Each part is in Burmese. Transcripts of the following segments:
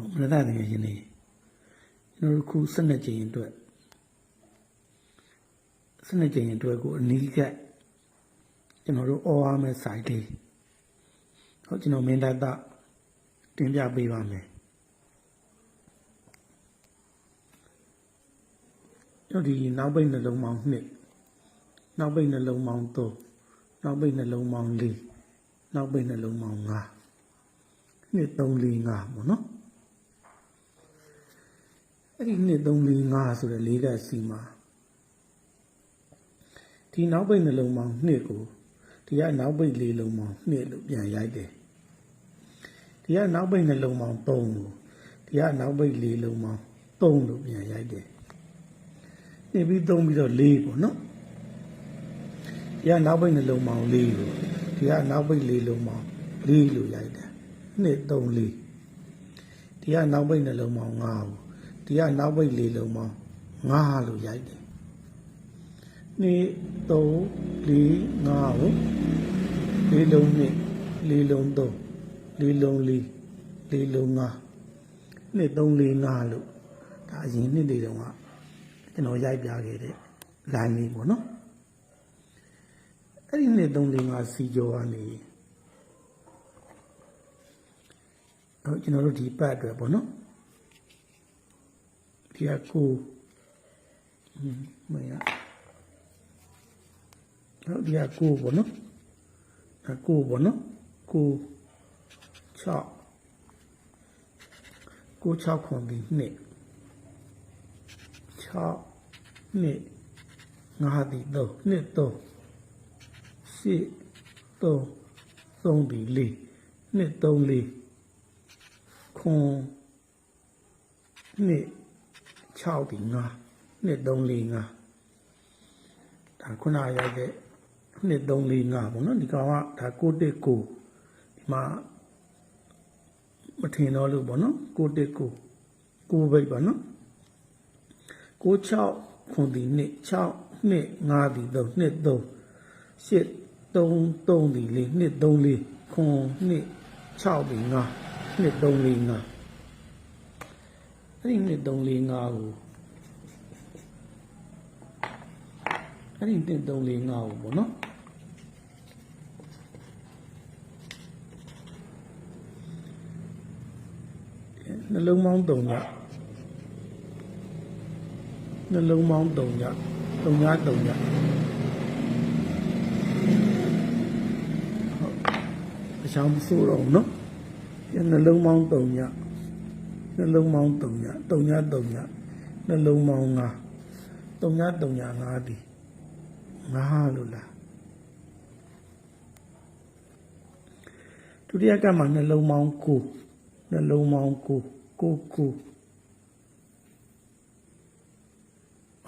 ဟုတ်မနက်တငယ်ချင်းနေကျွန်တော်တို့ခု12ကြိမ်အတွက်12ကြိမ်အတွက်ကိုအနီးကပ်ကျွန်တော်တို့အော်အားမဲ့စိုက်လေးဟုတ်ကျွန်တော်မင်းသားတတင်ပြပေးပါမယ်ကျွန်တော်ဒီနောက်ပိတ်နှလုံးပေါင်း2နောက်ပိတ်နှလုံးပေါင်း3နောက်ပိတ်နှလုံးပေါင်း4နောက်ပိတ်နှလုံးပေါင်း5နှစ်3 4 5ပေါ့နော် အဲ့ဒီနှစ်3 4 5ဆိုတဲ့လေးကစီမှာဒီနောက်ပိတ်နှလုံးပေါင်းနှစ်ကိုဒီကနောက်ပိတ်လေးလုံးပေါင်းနှစ်လို့ပြန်ရိုက်တယ်ဒီကနောက်ပိတ်နှလုံးပေါင်း3ကိုဒီကနောက်ပိတ်လေးလုံးပေါင်း3လို့ပြန်ရိုက်တယ်နေပြီး3ပြီးတော့4ပေါ့နော်ဒီကနောက်ပိတ်နှလုံးပေါင်း4ကိုဒီကနောက်ပိတ်လေးလုံးပေါင်း4လို့ရိုက်တယ်နှစ်3 4ဒီကနောက်ပိတ်နှလုံးပေါင်း5ကို ဒီကနောက်ပိတ်လေးလုံးပေါင်း9လို့ရိုက်တယ်2 3 4 5ကိုလေးလုံး2လေးလုံး3လေးလုံး4လေးလုံး5နှစ်3 4 5လို့ဒါအရင်နှစ်တွေတုန်းကကျွန်တော်ရိုက်ပြခဲ့တဲ့ line လေးပေါ့နော်အဲ့ဒီနှစ်3 4 5စီကျော်ကနေတော့ကျွန်တော်တို့ဒီပတ်အတွက်ပေါ့နော် ဒီကကိုဟင်းမရတော့ဒီကကိုပေါ့နော်အကိုပေါ့နော်ကို6ကို6ခွန်ဒီနှစ်6နှစ်5ဒီ3နှစ်3 8 3 3ဒီ4နှစ်3 4ခွန်နှစ် 6ဒီ9နှစ်3 4 5ဒါခုနရိုက်တဲ့နှစ်3 4 5ပေါ့နော်ဒီကောင်ကဒါ6တက်9ဒီမှာမထင်တော့လို့ပေါ့နော်6တက်9 9ဘိတ်ပါနော်6 6ခွန်ဒီနှစ်6နှစ်5ဒီ3နှစ်3 8 3 3ဒီ4နှစ်3 4ခွန်နှစ်6ဒီ9နှစ်3 4 5 အဲ့ဒီနှစ်3 4 5ကိုအဲ့ဒီနှစ်3 4 5ကိုပေါ့နော်နှလုံးပေါင်း3ညနှလုံးပေါင်း3ည3ည3ညဟုတ်အချောင်းမစိုးတော့ဘူးနော်နှလုံးပေါင်း3ည နှလုံးပေါင်း3ည3ည3ညနှလုံးပေါင်း5 3ည3ည5ဒီ5လို့လားဒုတိယကမှာနှလုံးပေါင်း9နှလုံးပေါင်း9 9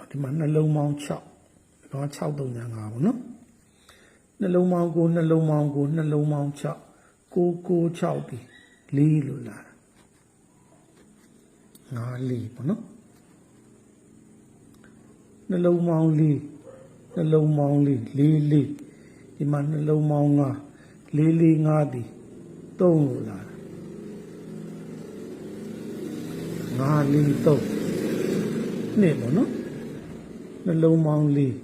9ဒီမှာနှလုံးပေါင်း6ဒီကောင်6 3ည5ပေါ့နော်နှလုံးပေါင်း9နှလုံးပေါင်း9နှလုံးပေါင်း6 9 9 6ဒီ4လို့လား ငါးလေးပေါ့နော်နှလုံးပေါင်းလေးနှလုံးပေါင်းလေးလေးလေးဒီမှာနှလုံးပေါင်းငါးလေးလေးငါးဒီသုံးလို့လားငါးလေးသုံးနှစ်ပေါ့နော်နှလုံးပေါင်းလေး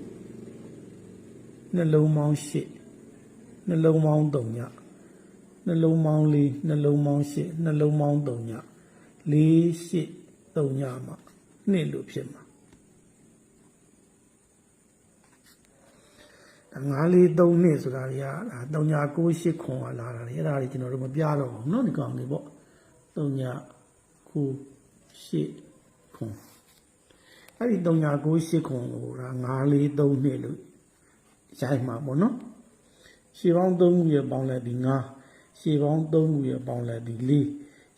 နှလုံးပေါင်းရှစ်နှလုံးပေါင်းသုံးညနှလုံးပေါင်းလေးနှလုံးပေါင်းရှစ်နှလုံးပေါင်းသုံးည လေးရှိသုံးညမှာနှစ်လို့ဖြစ်မှာငါးလေးသုံးနှစ်ဆိုတာတွေကဒါသုံးညကိုရှိခွန်ကလာတာလေအဲ့ဒါတွေကျွန်တော်တို့မပြတော့ဘူးเนาะဒီကောင်လေးပေါ့သုံးညကိုရှိခွန်အဲ့ဒီသုံးညကိုရှိခွန်ကိုဒါငါးလေးသုံးနှစ်လို့ရိုက်မှာပေါ့เนาะရှေပေါင်းသုံးခုရပေါင်းလိုက်ဒီငါးရှေပေါင်းသုံးခုရပေါင်းလိုက်ဒီလေး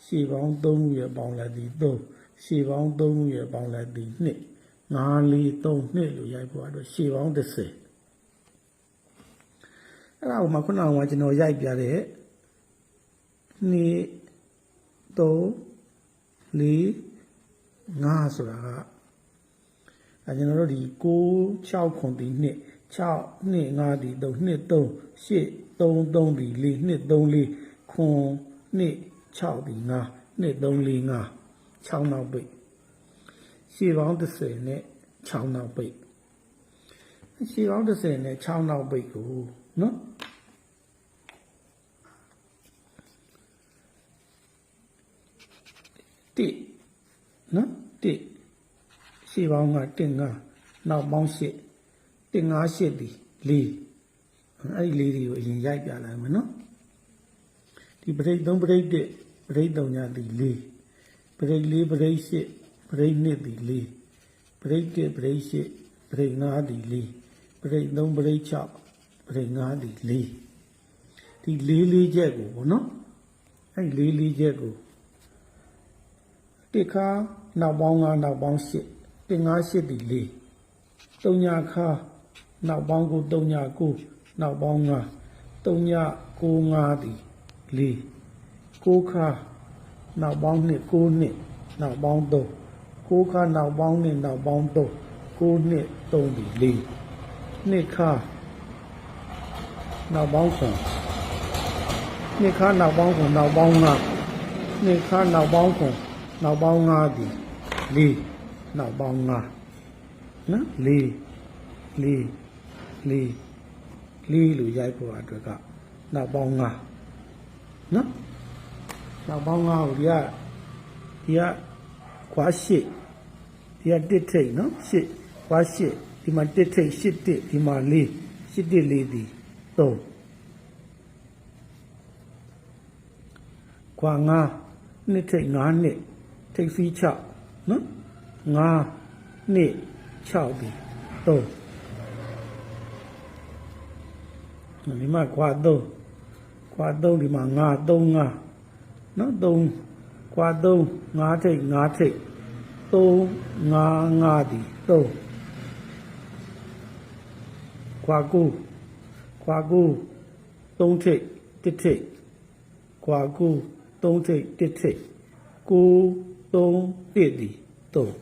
ရှေပေါင်းသုံးခုရပေါင်းလိုက်ဒီသုံးရှေပေါင်းသုံးခုရပေါင်းလိုက်ဒီနှစ်ငါးလေးသုံးနှစ်လို့ရိုက်ဖို့အတွက်ရှေပေါင်း30အဲ့ဒါကိုမှခုနကကျွန်တော်ရိုက်ပြတဲ့နှစ်သုံးလေးငါးဆိုတာကအဲကျွန်တော်တို့ဒီ6 6ခွန်ဒီနှစ်6နှစ်5ဒီ3နှစ်3 8 3 3ဒီ4နှစ်3 4ခွန်နှစ် 6ဒီ5နှစ်3 4 5 6နောက်ပိတ်ရှည်ပေါင်း30နဲ့6နောက်ပိတ်ရှည်ပေါင်း30နဲ့6နောက်ပိတ်ကိုနော်တိနော်တိရှည်ပေါင်းကတင်5နောက်ပေါင်း8တင်5 8ဒီ4အဲ့ဒီလေးတွေကိုအရင်ရိုက်ပြလိုက်မယ်နော်ဒီပရိတ်3ပရိတ်1 ပရိတ်3ညသည်4ပရိတ်4ပရိတ်8ပရိတ်2သည်4ပရိတ်1ပရိတ်8ပရိတ်5သည်4ပရိတ်3ပရိတ်6ပရိတ်5သည်4ဒီ4လေးချက်ကိုဗောနော်အဲ့4လေးချက်ကိုတစ်ခါနောက်ပေါင်း5နောက်ပေါင်း8တင်5 8သည်4တုံညာခါနောက်ပေါင်းကိုတုံညာ9နောက်ပေါင်း5တုံညာ9 5သည်4 6ခါနောက်ပေါင်းနှစ်9နှစ်နောက်ပေါင်း3 6ခါနောက်ပေါင်းနှစ်နောက်ပေါင်း3 9နှစ်3ဒီ4နှစ်ခါနောက်ပေါင်း9နှစ်ခါနောက်ပေါင်း9နောက်ပေါင်း5နှစ်ခါနောက်ပေါင်း9နောက်ပေါင်း5ဒီ4နောက်ပေါင်း5နော်4 4 4 4လို့ရိုက်ဖို့အတွက်ကနောက်ပေါင်း5နော် နောက်ပေါင်း5ကိုဒီကဒီကခွာ8ဒီကတစ်ထိတ်နော်8ခွာ8ဒီမှာတစ်ထိတ်8တစ်ဒီမှာ4 8တစ်4ဒီ3ခွာ9နှစ်ထိတ်9နှစ်ထိတ်ဖီး6နော်9နှစ်6ဒီ3ဒီမှာခွာ3ခွာ3ဒီမှာ9 3 5 နော်3ခွာ3 5ထိတ်5ထိတ်3 5 5ဒီ3ခွာ9ခွာ9 3ထိတ်1ထိတ်ခွာ9 3ထိတ်1ထိတ်9 3 1ဒီ3ဟုတ်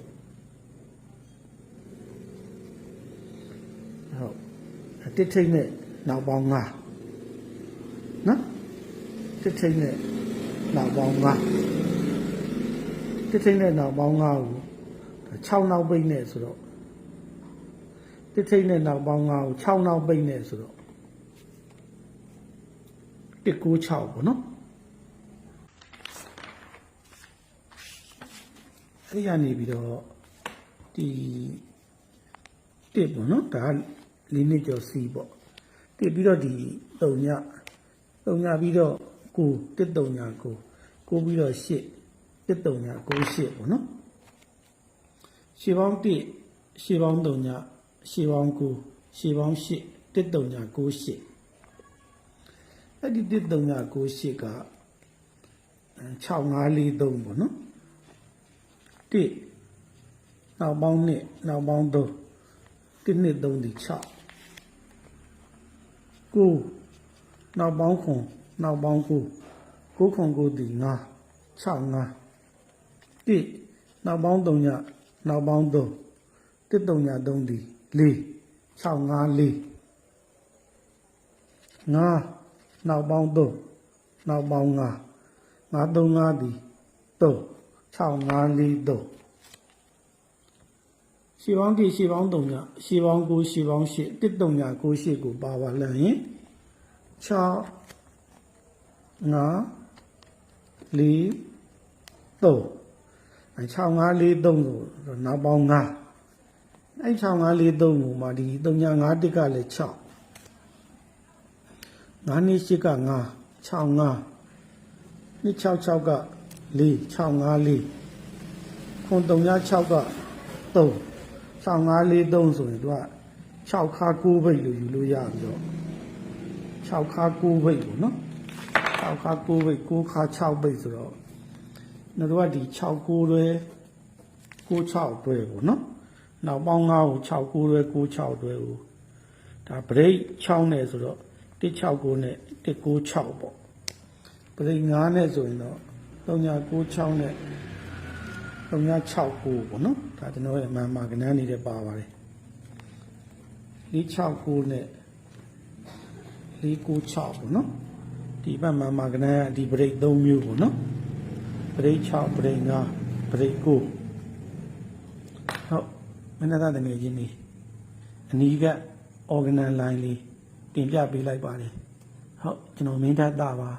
တစ်ထိတ်နဲ့နောက်ပေါင်း5နော်တစ်ထိတ်နဲ့ နောက်ပေါင်း5တစ်ထိတ်နဲ့နောက်ပေါင်း5ကို6နောက်ပိတ်နဲ့ဆိုတော့တစ်ထိတ်နဲ့နောက်ပေါင်း5ကို6နောက်ပိတ်နဲ့ဆိုတော့196ပေါ့နော်အဲ့ဒီကနေပြီးတော့ဒီတစ်ပေါ့နော်ဒါလေးနှစ်ကျော်စီပေါ့တစ်ပြီးတော့ဒီ3ည3ညပြီးတော့9တစ်3ည9 9ပြီးတော့8တစ်3ည9 8ပေါ့နော်ရှေပေါင်း1ရှေပေါင်း3ညရှေပေါင်း9ရှေပေါင်း8တစ်3ည9 8အဲ့ဒီတစ်3ည9 8က6543ပေါ့နော်တစ်နောက်ပေါင်း1နောက်ပေါင်း3တစ်နှစ်3ဒီ6 9နောက်ပေါင်းခွန်နောက်ပေါင်း9 9ခွန်9ဒီ9 6 9 1နောက်ပေါင်း3ညနောက်ပေါင်း3 1 3ည3ဒီ4 6 5 4 9နောက်ပေါင်း3နောက်ပေါင်း9 9 3 5ဒီ3 6 5 4 3ရှေးပေါင်းတိရှေးပေါင်း3ညရှေးပေါင်း9ရှေးပေါင်း8တစ်3ည9 8ကိုပါပါလန်ရင်6 5 4 3အဲ6 5 4 3ကိုနောက်ပေါင်း9အဲ6 5 4 3ကိုမှဒီ3ည9တစ်ကလည်း6 9နှစ်8က9 6 5နှစ်6 6က4 6 5 4ခွန်3ည6က3 6543ဆိုရင်သူက6ခါ9ဘိတ်လို့ယူလို့ရပြီးတော့6ခါ9ဘိတ်ပေါ့နော် 6ခါ9ဘိတ်9ခါ6ဘိတ်ဆိုတော့တို့ကဒီ6 9တွဲ96တွဲပေါ့နော်နောက်ပေါင်း9ကို6 9တွဲ96တွဲကိုဒါဘရိတ်6နဲ့ဆိုတော့169နဲ့196ပေါ့ဘရိတ်9နဲ့ဆိုရင်တော့3996နဲ့3969ပေါ့နော်ဒါကျွန်တော်ရဲ့မန်မာကနန်းနေတဲ့ပါပါတယ်469နဲ့496ပေါ့နော် ဒီဘက်မန်မာကနန်းကဒီဘရိတ်3မျိုးပေါ့နော်ပရိတ်6ပရိတ်9ပရိတ်9ဟုတ်မနသတငယ်ချင်းနေအနီးက organal line လေးတင်ပြပေးလိုက်ပါတယ်ဟုတ်ကျွန်တော်မင်းထက်တာပါ